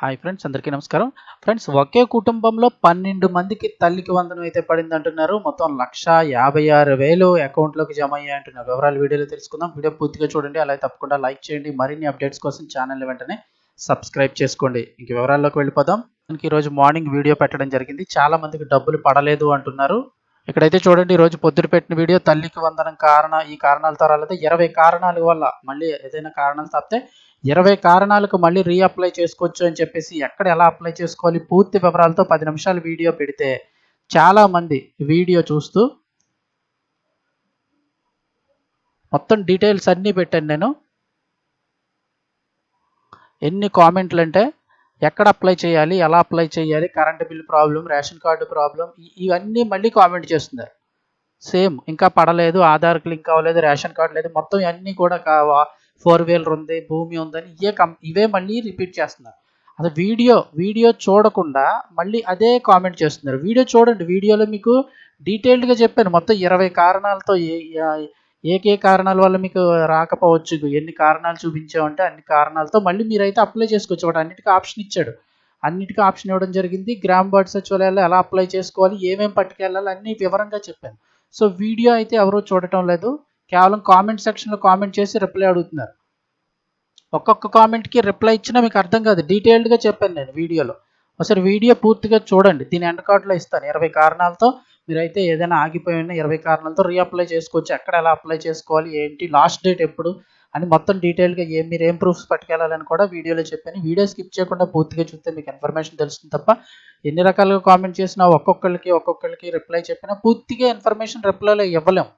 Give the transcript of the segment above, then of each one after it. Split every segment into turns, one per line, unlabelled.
Hi friends అందరికీ నమస్కారం. Friends ఒకే కుటుంబంలో పన్నెండు మందికి తల్లికి వందనం అయితే పడింది అంటున్నారు మొత్తం లక్ష యాభై ఆరు వేలు అకౌంట్లోకి జమ అయ్యాయి అంటున్నారు. వివరాలు వీడియోలో తెలుసుకుందాం. వీడియో పూర్తిగా చూడండి. అలాగే తప్పకుండా లైక్ చేయండి. మరిన్ని అప్డేట్స్ కోసం ఛానల్ వెంటనే సబ్స్క్రైబ్ చేసుకోండి. ఇంక వివరాల్లోకి వెళ్ళిపోదాం. మనకి ఈరోజు మార్నింగ్ వీడియో పెట్టడం జరిగింది. చాలా మందికి డబ్బులు పడలేదు అంటున్నారు. ఇక్కడైతే చూడండి ఈ రోజు పొద్దున పెట్టిన వీడియో తల్లికి వందనం కారణ ఈ కారణాలతో రాలేదు ఇరవై కారణాల వల్ల మళ్ళీ ఏదైనా కారణాలు తప్పితే ఇరవై కారణాలకు మళ్ళీ రీఅప్లై చేసుకోవచ్చు అని చెప్పేసి ఎక్కడ ఎలా అప్లై చేసుకోవాలి పూర్తి వివరాలతో పది నిమిషాలు వీడియో పెడితే చాలా మంది వీడియో చూస్తూ మొత్తం డీటెయిల్స్ అన్నీ పెట్టాను నేను. ఎన్ని కామెంట్లు అంటే ఎక్కడ అప్లై చేయాలి ఎలా అప్లై చేయాలి current bill problem ration card problem ఇవన్నీ మళ్ళీ కామెంట్ చేస్తున్నారు. సేమ్ ఇంకా పడలేదు ఆధార్కి లింక్ అవ్వలేదు రేషన్ కార్డు లేదు మొత్తం ఇవన్నీ కూడా కావా ఫోర్ వీలర్ ఉంది భూమి ఉందని ఇవే కం ఇవే మళ్ళీ రిపీట్ చేస్తున్నారు. అది వీడియో వీడియో చూడకుండా మళ్ళీ అదే కామెంట్ చేస్తున్నారు. వీడియో చూడండి వీడియోలో మీకు డీటెయిల్డ్గా చెప్పాను మొత్తం ఇరవై కారణాలతో ఏ ఏకే కారణాల వల్ల మీకు రాకపోవచ్చు? ఎన్ని కారణాలు చూపించామంటే అన్ని కారణాలతో మళ్ళీ మీరైతే అప్లై చేసుకోవచ్చు. వాడు అన్నిటికీ ఆప్షన్ ఇచ్చాడు. అన్నిటికీ ఆప్షన్ ఇవ్వడం జరిగింది. గ్రామ్ బర్డ్ సచివాలయాల్లో ఎలా అప్లై చేసుకోవాలి? ఏమేమి పట్టుకెళ్ళాలి? అన్ని వివరంగా చెప్పాను సో వీడియో అయితే ఎవరూ చూడటం లేదు. కేవలం కామెంట్ సెక్షన్లో కామెంట్ చేసి రిప్లై అడుగుతున్నారు. ఒక్కొక్క కామెంట్కి రిప్లై ఇచ్చినా మీకు అర్థం కాదు. డీటెయిల్డ్గా చెప్పాను నేను వీడియోలో. ఒకసారి వీడియో పూర్తిగా చూడండి. దీని ఎండ్ కార్డులో ఇస్తాను. ఇరవై కారణాలతో మీరైతే ఏదైనా ఆగిపోయి ఉన్న ఇరవై కారణాలతో రీఅప్లై చేసుకోవచ్చు. ఎక్కడ ఎలా అప్లై చేసుకోవాలి? ఏంటి? లాస్ట్ డేట్ ఎప్పుడు? అని మొత్తం డీటెయిల్గా ఏం మీరు ఏం ప్రూఫ్స్ పట్టుకెళ్ళాలని కూడా వీడియోలో చెప్పాను. వీడియో స్కిప్ చేయకుండా పూర్తిగా చూస్తే మీకు ఇన్ఫర్మేషన్ తెలుస్తుంది తప్ప ఎన్ని రకాలుగా కామెంట్ చేసినా ఒక్కొక్కరికి ఒక్కొక్కరికి రిప్లై చెప్పినా పూర్తిగా ఇన్ఫర్మేషన్ రిప్లైలో ఇవ్వలేం.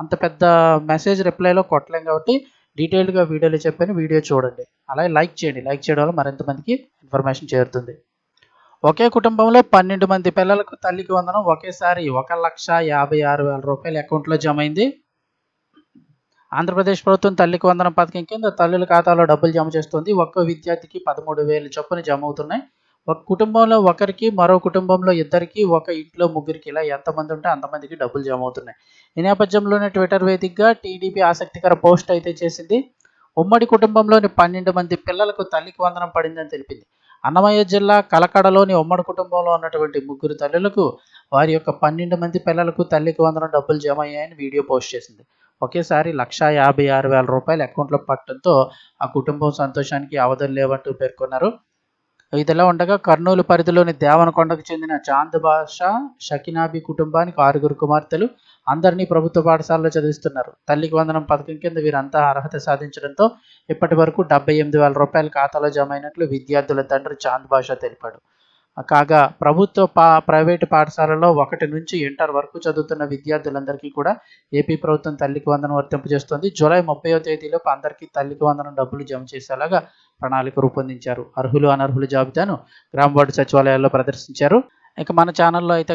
అంత పెద్ద మెసేజ్ రిప్లైలో కొట్టలేం కాబట్టి డీటెయిల్డ్గా వీడియోలో చెప్పాను. వీడియో చూడండి. అలాగే లైక్ చేయండి. లైక్ చేయడం వల్ల మరింత మందికి ఇన్ఫర్మేషన్ చేరుతుంది. ఒకే కుటుంబంలో పన్నెండు మంది పిల్లలకు తల్లికి వందనం ఒకేసారి ఒక లక్ష యాభై ఆరు వేల రూపాయలు అకౌంట్లో జమ అయింది. ఆంధ్రప్రదేశ్ ప్రభుత్వం తల్లికి వందనం పథకం కింద తల్లుల ఖాతాలో డబ్బులు జమ చేస్తుంది. ఒక్కో విద్యార్థికి పదమూడు వేలు చొప్పున జమ అవుతున్నాయి. ఒక కుటుంబంలో ఒకరికి మరో కుటుంబంలో ఇద్దరికి ఒక ఇంట్లో ముగ్గురికి ఇలా ఎంతమంది ఉంటే అంతమందికి డబ్బులు జమ అవుతున్నాయి. ఈ నేపథ్యంలోనే ట్విట్టర్ వేదికగా టీడీపీ ఆసక్తికర పోస్ట్ అయితే చేసింది. ఉమ్మడి కుటుంబంలోని పన్నెండు మంది పిల్లలకు తల్లికి వందనం పడిందని తెలిపింది. అన్నమయ్య జిల్లా కలకడలోని ఉమ్మడి కుటుంబంలో ఉన్నటువంటి ముగ్గురు తల్లులకు వారి యొక్క పన్నెండు మంది పిల్లలకు తల్లికి వందనం డబ్బులు జమ అయ్యాయని వీడియో పోస్ట్ చేసింది. ఒకేసారి లక్షా యాభై ఆరు వేల రూపాయలు అకౌంట్లో పట్టడంతో ఆ కుటుంబం సంతోషానికి అవధులు లేవంటూ పేర్కొన్నారు. ఇదిలా ఉండగా కర్నూలు పరిధిలోని దేవనకొండకు చెందిన చాంద్ బాషా షకినాబి కుటుంబానికి ఆరుగురు కుమార్తెలు అందరినీ ప్రభుత్వ పాఠశాలలో చదివిస్తున్నారు. తల్లికి వందనం పథకం కింద వీరంతా అర్హత సాధించడంతో ఇప్పటి వరకు డెబ్బై ఎనిమిది వేల రూపాయల ఖాతాలో జమ అయినట్లు విద్యార్థుల తండ్రి చాంద్ బాషా తెలిపాడు. కాగా ప్రభుత్వ పా ప్రైవేటు పాఠశాలలో ఒకటి నుంచి ఇంటర్ వరకు చదువుతున్న విద్యార్థులందరికీ కూడా ఏపీ ప్రభుత్వం తల్లికి వందనం వర్తింపజేస్తోంది జూలై ముప్పైవ తేదీలోపు అందరికీ తల్లికి వందనం డబ్బులు జమ చేసేలాగా ప్రణాళిక రూపొందించారు. అర్హులు అనర్హుల జాబితాను గ్రామ వార్డు సచివాలయాల్లో ప్రదర్శించారు. ఇక మన ఛానల్లో అయితే